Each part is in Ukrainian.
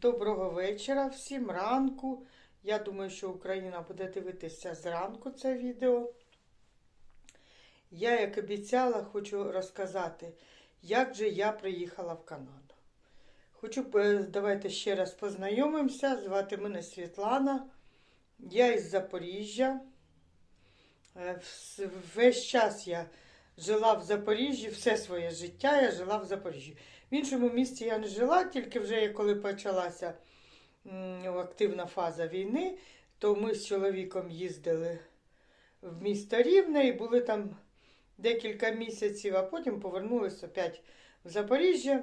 Доброго вечора, всім ранку. Я думаю, що Україна буде дивитися зранку це відео. Я, як обіцяла, хочу розказати, як же я приїхала в Канаду. Хочу, е, давайте ще раз познайомимося. Звати мене Світлана. Я із Запоріжжя. Е, Весь час я жила в Запоріжжі, все своє життя я жила в Запоріжжі. В іншому місті я не жила, тільки вже коли почалася активна фаза війни, то ми з чоловіком їздили в місто Рівне і були там декілька місяців, а потім повернулися опять в Запоріжжя,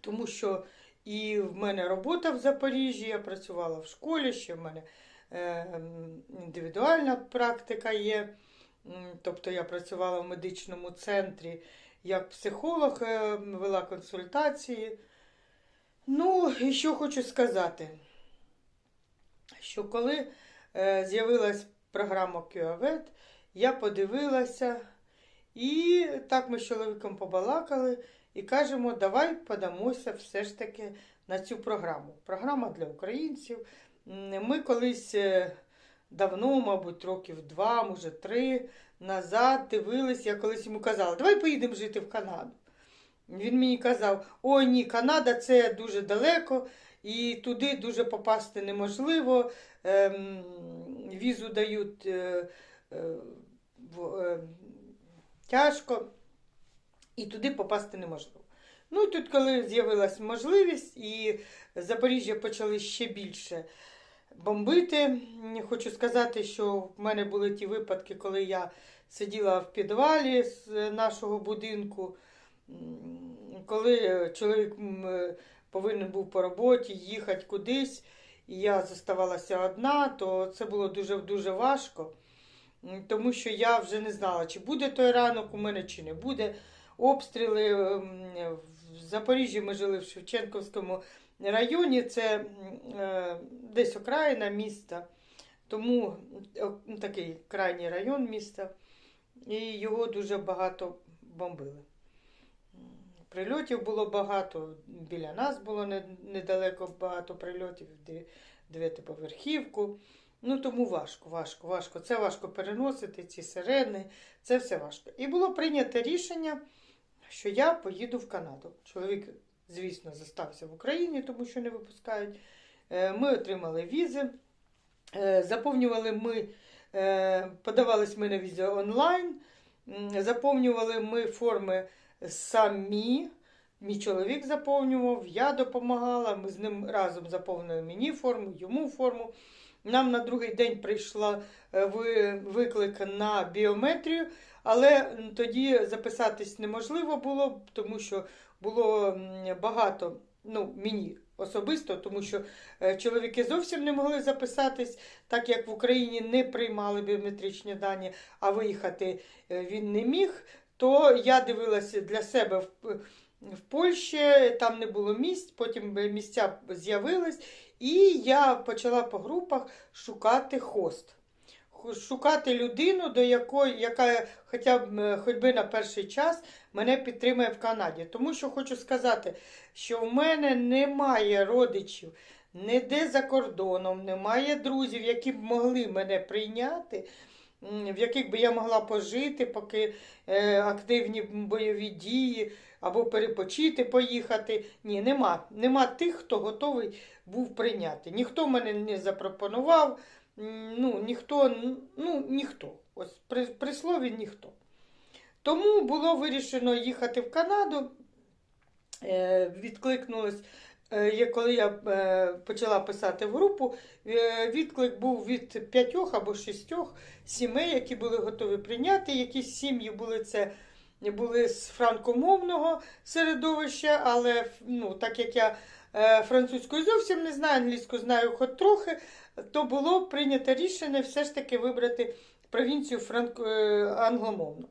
тому що і в мене робота в Запоріжжі, я працювала в школі, ще в мене е, індивідуальна практика є. Тобто я працювала в медичному центрі як психолог, е, вела консультації. Ну, і що хочу сказати, що коли е, з'явилась програма QAVET, я подивилася, і так ми з чоловіком побалакали і кажемо, давай подамося все ж таки на цю програму. Програма для українців. Ми колись е, давно, мабуть, років два, може три назад дивились, я колись йому казала, давай поїдемо жити в Канаду. Він мені казав, ой ні, Канада це дуже далеко, і туди дуже попасти неможливо. Ем, візу дають е, е, е, тяжко, і туди попасти неможливо. Ну і тут, коли з'явилась можливість, і Запоріжжя почали ще більше бомбити. Хочу сказати, що в мене були ті випадки, коли я сиділа в підвалі з нашого будинку, коли чоловік е, повинен був по роботі їхати кудись, і я зоставалася одна, то це було дуже-дуже важко, тому що я вже не знала, чи буде той ранок у мене, чи не буде. Обстріли в Запоріжжі ми жили в Шевченківському районі, це е, десь окраїна міста, тому е, такий крайній район міста, і його дуже багато бомбили. Прильотів було багато, біля нас було недалеко багато прильотів, де- дев'ятиповерхівку. Ну тому важко, важко, важко. Це важко переносити, ці сирени, це все важко. І було прийнято рішення, що я поїду в Канаду. Чоловік, звісно, зостався в Україні, тому що не випускають. Е, Ми отримали візи. Е, Заповнювали ми, е, подавались ми на візу онлайн, заповнювали ми форми самі. Мій чоловік заповнював, я допомагала. Ми з ним разом заповнили мені форму, йому форму. Нам на другий день прийшла виклик на біометрію, але тоді записатись неможливо було, тому що було багато, ну, мені особисто, тому що е, чоловіки зовсім не могли записатись, так як в Україні не приймали біометричні дані, а виїхати е, він не міг. То я дивилася для себе в, в Польщі, там не було місць, потім місця з'явились, і я почала по групах шукати хост. Шукати людину, до якої, яка хоча б хоч би на перший час мене підтримує в Канаді. Тому що хочу сказати, що в мене немає родичів ніде за кордоном, немає друзів, які б могли мене прийняти, в яких би я могла пожити, поки е, активні бойові дії або перепочити, поїхати. Ні, нема. Нема тих, хто готовий був прийняти. Ніхто мене не запропонував, ну, ніхто, ну, ніхто. Ось при, при слові ніхто. Тому було вирішено їхати в Канаду. Е, відкликнулось, е, коли я е, почала писати в групу, е, відклик був від п'ятьох або шістьох сімей, які були готові прийняти. Якісь сім'ї були це. Були з франкомовного середовища, але ну, так як я е, французькою зовсім не знаю, англійську знаю хоч трохи, то було прийнято рішення все ж таки вибрати провінцію франко- е, англомовну.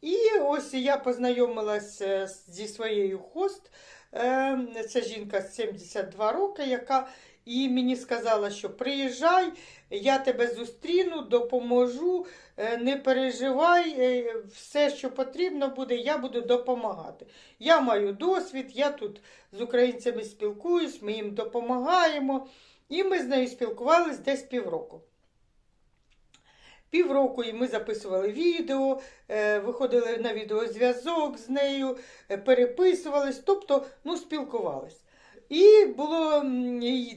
І ось я познайомилася зі своєю хост. Е, Це жінка 72 роки, яка і мені сказала, що приїжджай, я тебе зустріну, допоможу, е, не переживай, все, що потрібно буде, я буду допомагати. Я маю досвід, я тут з українцями спілкуюсь, ми їм допомагаємо. І ми з нею спілкувались десь півроку. Півроку і ми записували відео, е, виходили на відеозв'язок з нею, е, переписувались, тобто ну, спілкувались. І було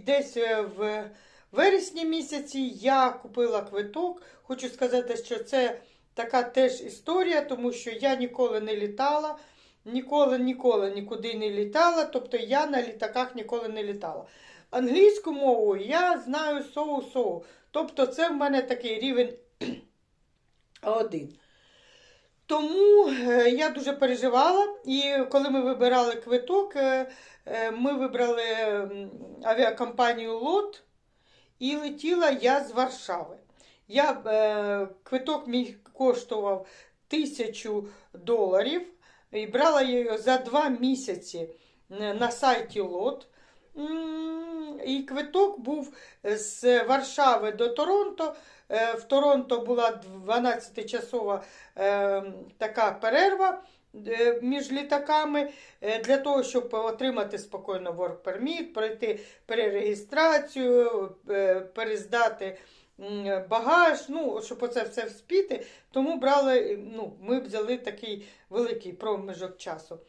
десь е, в вересні місяці я купила квиток. Хочу сказати, що це така теж історія, тому що я ніколи не літала, ніколи, ніколи нікуди не літала, тобто я на літаках ніколи не літала. Англійську мову я знаю соу-соу. Тобто це в мене такий рівень один. Тому е, я дуже переживала, і коли ми вибирали квиток, е, е, ми вибрали авіакомпанію Лот і летіла я з Варшави. Я, квиток мій коштував тисячу доларів і брала я його за два місяці на сайті Лот. І квиток був з Варшави до Торонто. Е, В Торонто була 12-часова е, така перерва е, між літаками е, для того, щоб отримати спокійно work permit, пройти перереєстрацію, е, перездати багаж, ну, щоб оце все вспіти. Тому брали, ну, ми взяли такий великий проміжок часу.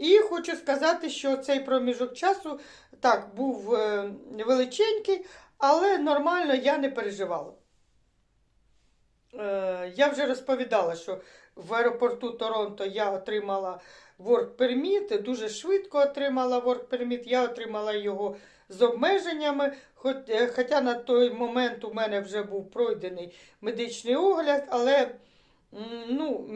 І хочу сказати, що цей проміжок часу так був е, величенький, але нормально я не переживала. Е, Я вже розповідала, що в аеропорту Торонто я отримала work permit, дуже швидко отримала work permit, я отримала його з обмеженнями, е, хоча на той момент у мене вже був пройдений медичний огляд, але ну,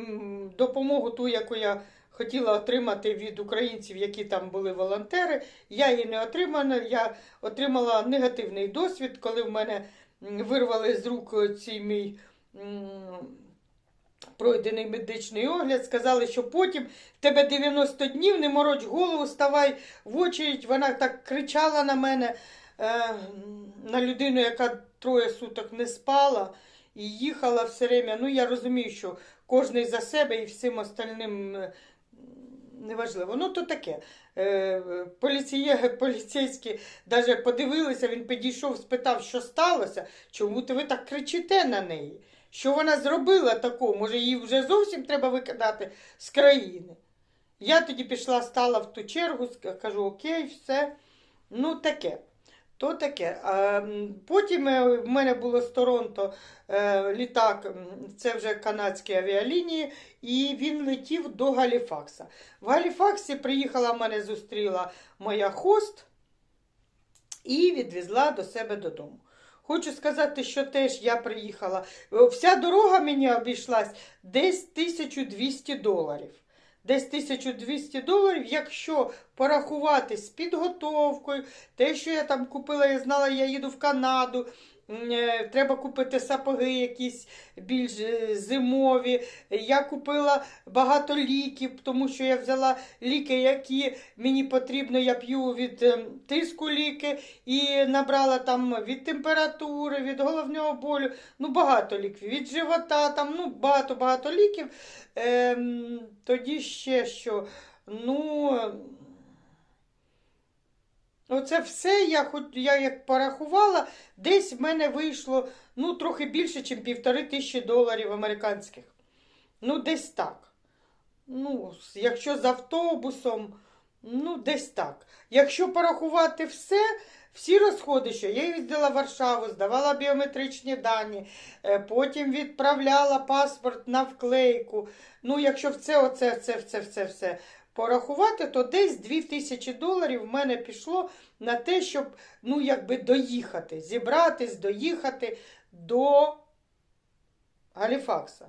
допомогу ту, яку я хотіла отримати від українців, які там були волонтери, я її не отримала. Я отримала негативний досвід, коли в мене вирвали з рук цей мій пройдений медичний огляд. Сказали, що потім в тебе 90 днів, не мороч голову, ставай в очередь. Вона так кричала на мене, е, на людину, яка троє суток не спала і їхала все время. Ну, я розумію, що кожний за себе і всім остальним. Неважливо, ну то таке. Е, поліціє, поліцейські навіть подивилися, він підійшов, спитав, що сталося, чому ти ви так кричите на неї? Що вона зробила такого? Може, її вже зовсім треба викидати з країни? Я тоді пішла, стала в ту чергу, кажу, окей, все. Ну, таке. То таке. Потім е, в мене було з Торонто е, літак, це вже канадські авіалінії, і він летів до Галіфакса. В Галіфаксі приїхала, мене зустріла моя хост і відвезла до себе додому. Хочу сказати, що теж я приїхала. Вся дорога мені обійшлась десь 1200 доларів. Десь 1200 доларів, якщо порахувати з підготовкою, те, що я там купила, я знала, я їду в Канаду. Е, Треба купити сапоги якісь більш е, зимові. Я купила багато ліків, тому що я взяла ліки, які мені потрібно. Я п'ю від ем, тиску ліки і набрала там від температури, від головного болю. Ну, багато ліків, від живота, там ну, багато-багато ліків. Ем, тоді ще що. Ну, оце все я, хоч, я як порахувала, десь в мене вийшло ну, трохи більше, ніж півтори тисячі доларів американських. Ну, десь так. Ну, якщо з автобусом, ну, десь так. Якщо порахувати все, всі розходи, що я їздила в Варшаву, здавала біометричні дані, е, потім відправляла паспорт на вклейку. Ну, якщо все, оце, це, все, все, все порахувати, то десь 2000 доларів в мене пішло на те, щоб, ну, якби доїхати, зібратись, доїхати до Галіфакса.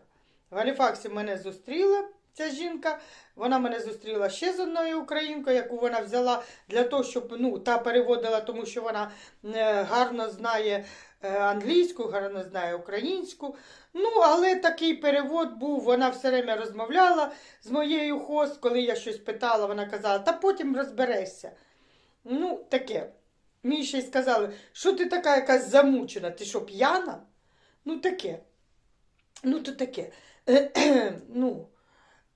В Галіфаксі мене зустріла ця жінка. Вона мене зустріла ще з одною українкою, яку вона взяла для того, щоб ну, та переводила, тому що вона е, гарно знає е, англійську, гарно знає українську. Ну, але такий перевод був, вона все время розмовляла з моєю хост, коли я щось питала, вона казала, та потім розберешся. Ну, таке. Мені ще й сказали, що ти така якась замучена, ти що, п'яна? Ну таке. Ну, то таке. ну,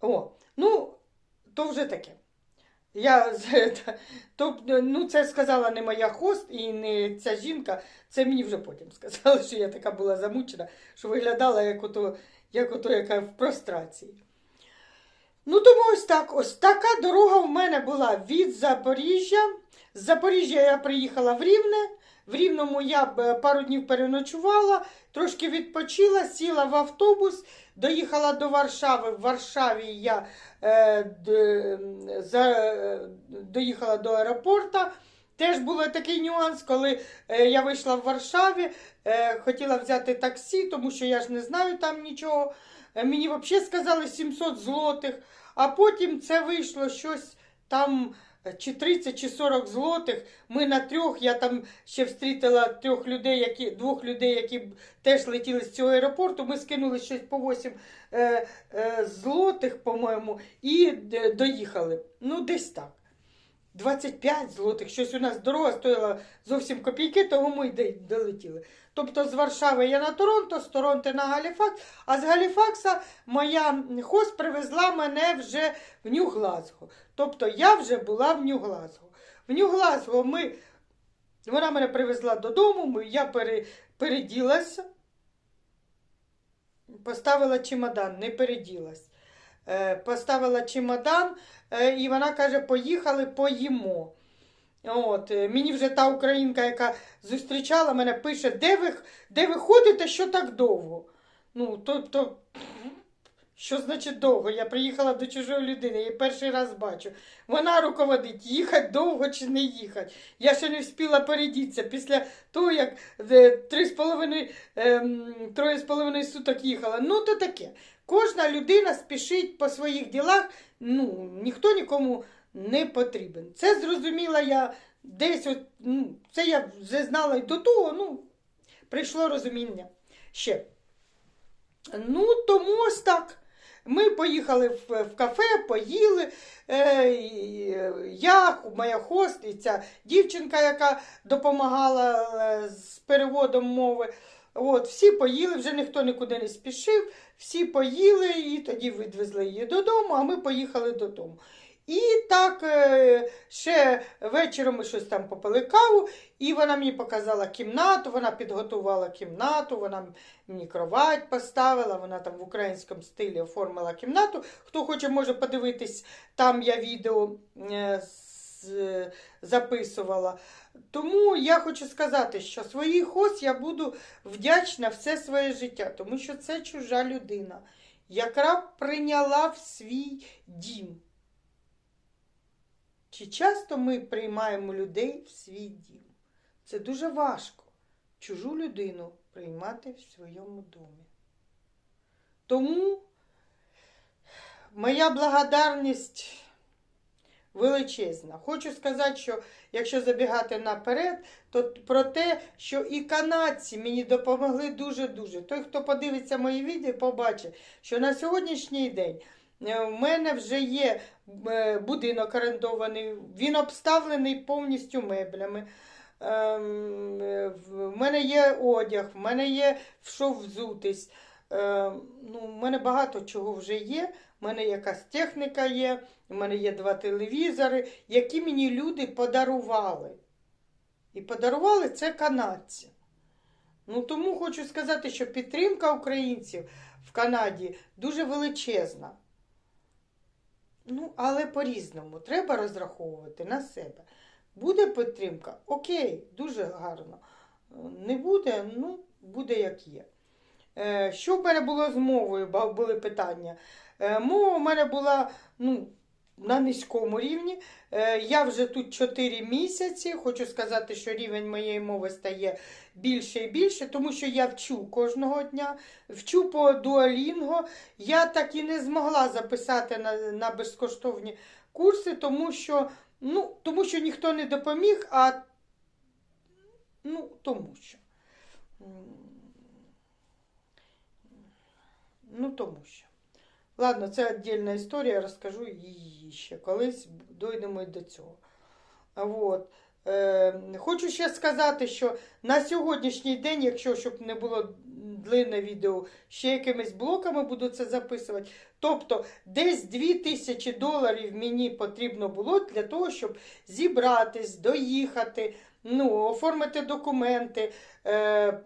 о, ну, то вже таке. Я, то, ну, це сказала не моя хост і не ця жінка, це мені вже потім сказали, що я така була замучена, що виглядала як ото, як ото яка в прострації. Ну, тому ось так, ось така дорога в мене була від Запоріжжя. З Запоріжжя я приїхала в Рівне. В Рівному я е, пару днів переночувала, трошки відпочила, сіла в автобус, доїхала до Варшави. В Варшаві я е, за, е, доїхала до аеропорта. Теж був такий нюанс, коли е, я вийшла в Варшаві, е, хотіла взяти таксі, тому що я ж не знаю там нічого. Е, Мені взагалі сказали 700 злотих, а потім це вийшло щось там чи 30, чи 40 злотих. Ми на трьох, я там ще встрітила трьох людей, які, двох людей, які теж летіли з цього аеропорту. Ми скинули щось по 8 е, е, злотих, по-моєму, і е, доїхали. Ну, десь так. 25 злотих, щось у нас дорога стоїла зовсім копійки, тому ми й долетіли. Тобто з Варшави я на Торонто, з Торонто на Галіфакс, а з Галіфакса моя хост привезла мене вже в Нью-Глазго. Тобто я вже була в Нью-Глазго. В Нью-Глазго ми, вона мене привезла додому, я пере, переділася, поставила чемодан, не переділась. Е, поставила чемодан, е, і вона каже: поїхали, поїмо. От, е, мені вже та українка, яка зустрічала мене, пише, де ви, де ви ходите, що так довго? Ну, тобто, що значить довго? Я приїхала до чужої людини, я перший раз бачу. Вона руководить, їхати довго чи не їхати. Я ще не встигла передітися після того, як три з половиною, ем, троє з половиною суток їхала. Ну, то таке. Кожна людина спішить по своїх ділах, ну, ніхто нікому не потрібен. Це зрозуміла я десь, от, ну, це я вже знала і до того, ну, прийшло розуміння ще. Ну, тому ось так. Ми поїхали в, в кафе, поїли. Е, я, моя хост, і ця дівчинка, яка допомагала е, з переводом мови. От, всі поїли, вже ніхто нікуди не спішив, всі поїли і тоді відвезли її додому, а ми поїхали додому. І так е, ще вечором ми щось там попили каву, і вона мені показала кімнату, вона підготувала кімнату, вона мені кровать поставила, вона там в українському стилі оформила кімнату. Хто хоче, може подивитись, там я відео е, з- записувала. Тому я хочу сказати, що своїй хост я буду вдячна все своє життя, тому що це чужа людина, яка прийняла в свій дім. Чи часто ми приймаємо людей в свій дім? Це дуже важко чужу людину приймати в своєму домі. Тому моя благодарність величезна. Хочу сказати, що якщо забігати наперед, то про те, що і канадці мені допомогли дуже-дуже. Той, хто подивиться мої відео, побачить, що на сьогоднішній день е, в мене вже є е, будинок орендований, він обставлений повністю меблями. Ем, е, мене є одяг, в мене є в що взутись. Ем, Ну, в мене багато чого вже є. У мене якась техніка є, у мене є два телевізори, які мені люди подарували. І подарували це канадці. Ну, тому хочу сказати, що підтримка українців в Канаді дуже величезна. Ну, але по-різному. Треба розраховувати на себе. Буде підтримка? Окей, дуже гарно. Не буде, ну, буде як є. Е, Що в мене було з мовою? Були питання. Е, Мова в мене була ну, на низькому рівні. Е, Я вже тут 4 місяці. Хочу сказати, що рівень моєї мови стає більше і більше, тому що я вчу кожного дня, вчу по дуалінго. Я так і не змогла записати на, на безкоштовні курси, тому що, ну, тому що ніхто не допоміг, а ну, тому що. Ну, тому що. Ладно, це віддільна історія, розкажу її ще колись, дойдемо і до цього. А Вот. Е, хочу ще сказати, що на сьогоднішній день, якщо щоб не було длинне відео, ще якимись блоками буду це записувати. Тобто десь 2000 доларів мені потрібно було для того, щоб зібратись, доїхати, ну, оформити документи, е,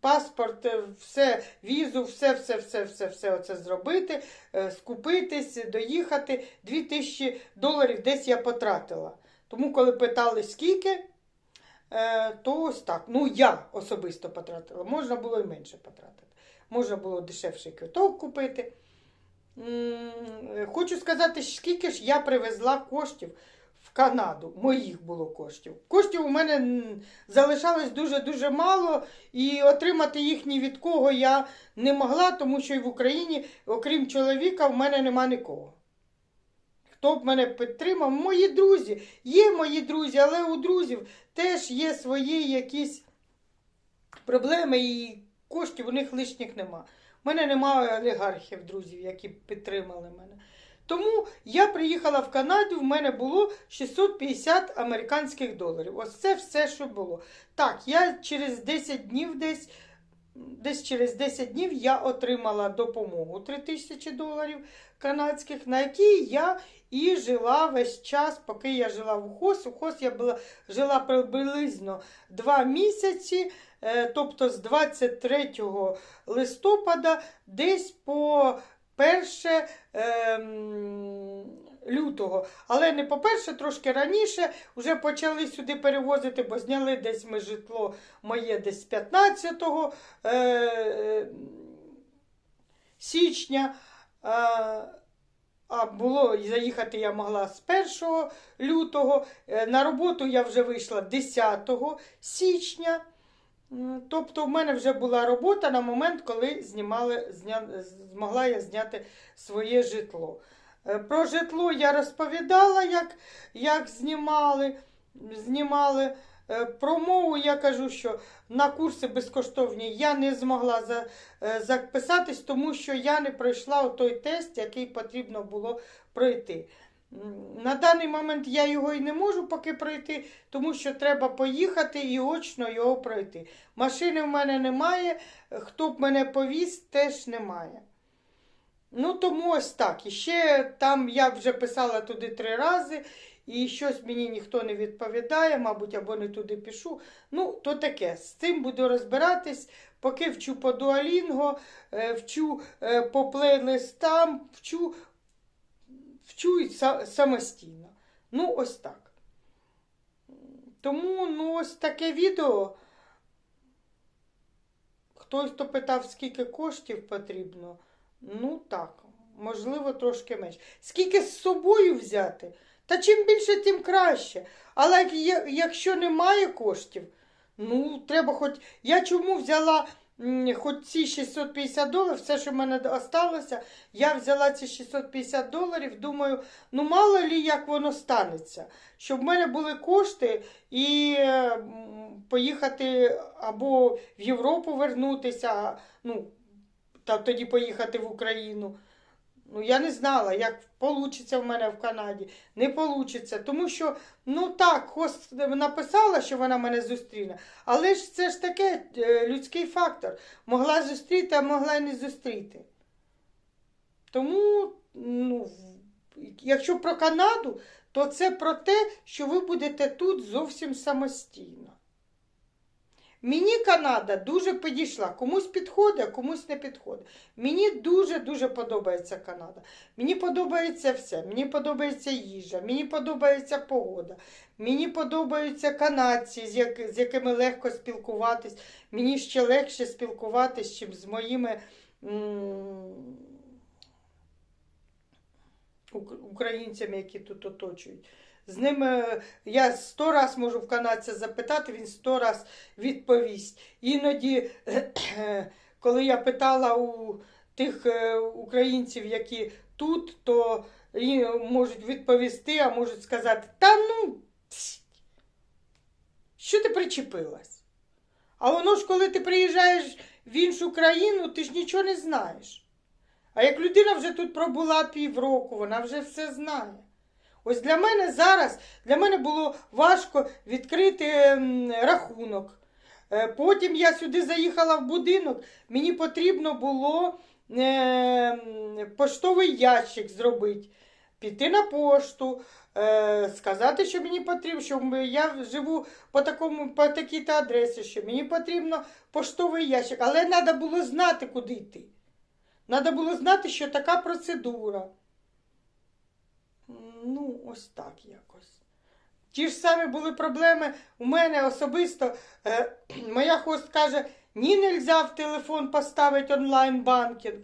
паспорт, е, все, візу, все, все, все, все, все оце зробити, е, скупитись, доїхати. 2000 доларів десь я потратила. Тому, коли питали, скільки, е, то ось так. Ну, я особисто потратила. Можна було і менше потратити. Можна було дешевший квиток купити. Хочу сказати, скільки ж я привезла коштів Канаду. Моїх було коштів. Коштів у мене залишалось дуже-дуже мало, і отримати їх ні від кого я не могла, тому що і в Україні, окрім чоловіка, в мене нема нікого. Хто б мене підтримав? Мої друзі. Є мої друзі, але у друзів теж є свої якісь проблеми і коштів у них лишніх нема. У мене немає олігархів, друзів, які підтримали мене. Тому я приїхала в Канаду, в мене було 650 американських доларів. Ось це все, що було. Так, я через 10 днів десь, десь через 10 днів я отримала допомогу 3000 доларів канадських, на якій я і жила весь час, поки я жила в УХОС. У ХОС я була, жила приблизно 2 місяці, е, тобто з 23 листопада десь по 1 ем, лютого. Але не по перше, трошки раніше вже почали сюди перевозити, бо зняли десь ми житло моє десь 15 е, січня. Е, а було заїхати я могла з 1 лютого. Е, На роботу я вже вийшла 10 січня. Тобто в мене вже була робота на момент, коли знімали, зня, змогла я зняти своє житло. Е, Про житло я розповідала, як, як знімали. знімали. Е, Про мову я кажу, що на курси безкоштовні я не змогла за, е, записатись, тому що я не пройшла той тест, який потрібно було пройти. На даний момент я його і не можу поки пройти, тому що треба поїхати і очно його пройти. Машини в мене немає, хто б мене повіз, теж немає. Ну, тому ось так. І ще там я вже писала туди три рази, і щось мені ніхто не відповідає, мабуть, або не туди пишу. Ну, то таке. З цим буду розбиратись, поки вчу по дуалінго, е, вчу е, по плейлистам, вчу, вчу і са- самостійно. Ну, ось так. Тому, ну, ось таке відео. Хтось то питав, скільки коштів потрібно. Ну так, можливо, трошки менше. Скільки з собою взяти? Та чим більше, тим краще. Але якщо немає коштів, ну треба хоч. Я чому взяла хоч ці 650 доларів, все, що в мене осталося, я взяла ці 650 доларів, думаю, ну мало лі як воно станеться. Щоб в мене були кошти і е, поїхати або в Європу вернутися, ну, та тоді поїхати в Україну. Ну, я не знала, як вийде в мене в Канаді. Не вийде. Тому що, ну так, хост написала, що вона мене зустріне. Але ж це ж таке е, людський фактор. Могла зустріти, а могла й не зустріти. Тому, ну, якщо про Канаду, то це про те, що ви будете тут зовсім самостійно. Мені Канада дуже підійшла. Комусь підходить, а комусь не підходить. Мені дуже-дуже подобається Канада. Мені подобається все. Мені подобається їжа, мені подобається погода, мені подобаються канадці, з, як, з якими легко спілкуватись. Мені ще легше спілкуватись, чим з моїми м, українцями, які тут оточують. З ними я сто раз можу в канадця запитати, він сто раз відповість. Іноді, коли я питала у тих е, українців, які тут, то можуть відповісти, а можуть сказати, та ну, що ти причепилась? А воно ж, коли ти приїжджаєш в іншу країну, ти ж нічого не знаєш. А як людина вже тут пробула півроку, вона вже все знає. Ось для мене зараз для мене було важко відкрити рахунок. Е, Потім я сюди заїхала в будинок, мені потрібно було е, поштовий ящик зробити, піти на пошту, е, сказати, що мені потрібно, що я живу по такому, по такій-то адресі, що мені потрібно поштовий ящик, але треба було знати, куди йти. Треба було знати, що така процедура. Ну, ось так якось. Ті ж самі були проблеми у мене особисто. Е, моя хост каже, ні, нельзя в телефон поставити онлайн-банкінг.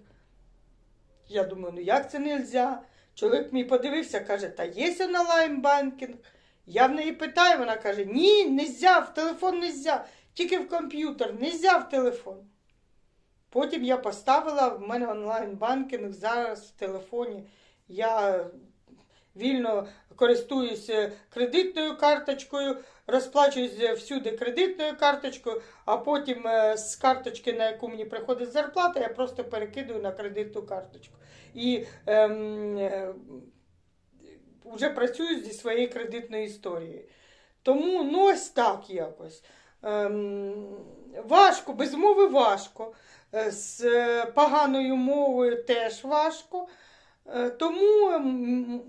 Я думаю, ну як це нельзя? Чоловік мій подивився, каже, та є онлайн-банкінг. Я в неї питаю, вона каже, ні, нельзя, в телефон нельзя, тільки в комп'ютер, нельзя в телефон. Потім я поставила, в мене онлайн-банкінг зараз в телефоні. Я вільно користуюся кредитною карточкою, розплачуюся всюди кредитною карточкою, а потім е, з карточки, на яку мені приходить зарплата, я просто перекидую на кредитну карточку. І ем, е, вже працюю зі своєю кредитною історією. Тому ну ось так якось. Ем, важко, без мови важко. Е, З е, поганою мовою теж важко. Е, Тому,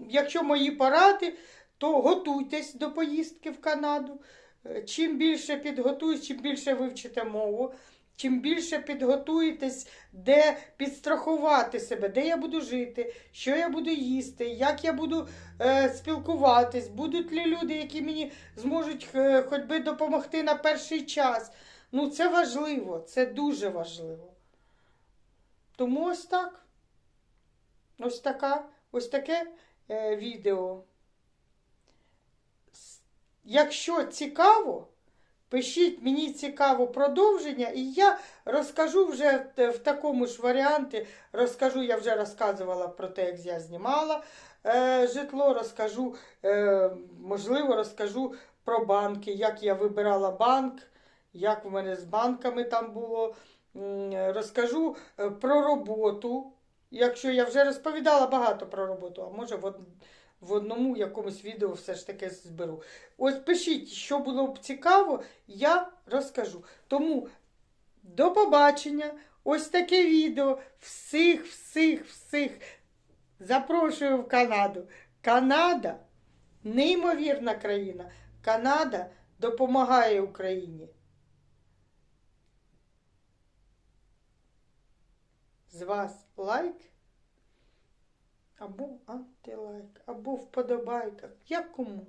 якщо мої поради, то готуйтесь до поїздки в Канаду. Е, Чим більше підготуєтесь, чим більше вивчите мову, чим більше підготуєтесь, де підстрахувати себе, де я буду жити, що я буду їсти, як я буду е, спілкуватись, будуть ли люди, які мені зможуть е, хоч би допомогти на перший час. Ну, це важливо, це дуже важливо. Тому ось так. Ось така, ось таке е, відео. Якщо цікаво, пишіть мені цікаво продовження, і я розкажу вже в, такому ж варіанті. Розкажу, я вже розказувала про те, як я знімала е, житло, розкажу, е, можливо, розкажу про банки, як я вибирала банк, як в мене з банками там було. Розкажу е, про роботу. Якщо я вже розповідала багато про роботу, а може в, в одному якомусь відео все ж таки зберу. Ось пишіть, що було б цікаво, я розкажу. Тому до побачення. Ось таке відео. Всіх, всіх, всіх запрошую в Канаду. Канада неймовірна країна. Канада допомагає Україні. З вас лайк або антилайк, або вподобайка. Як кому?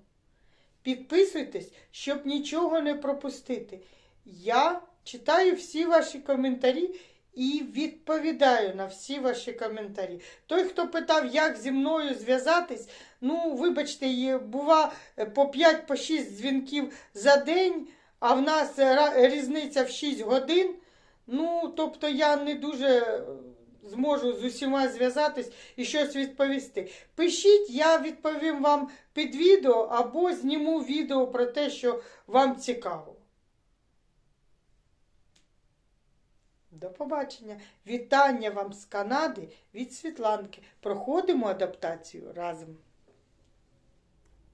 Підписуйтесь, щоб нічого не пропустити. Я читаю всі ваші коментарі і відповідаю на всі ваші коментарі. Той, хто питав, як зі мною зв'язатись, ну, вибачте, бува е, по 5-6 дзвінків за день, а в нас різниця в 6 годин. Ну, тобто я не дуже е, зможу з усіма зв'язатись і щось відповісти. Пишіть, я відповім вам під відео або зніму відео про те, що вам цікаво. До побачення. Вітання вам з Канади від Світланки. Проходимо адаптацію разом.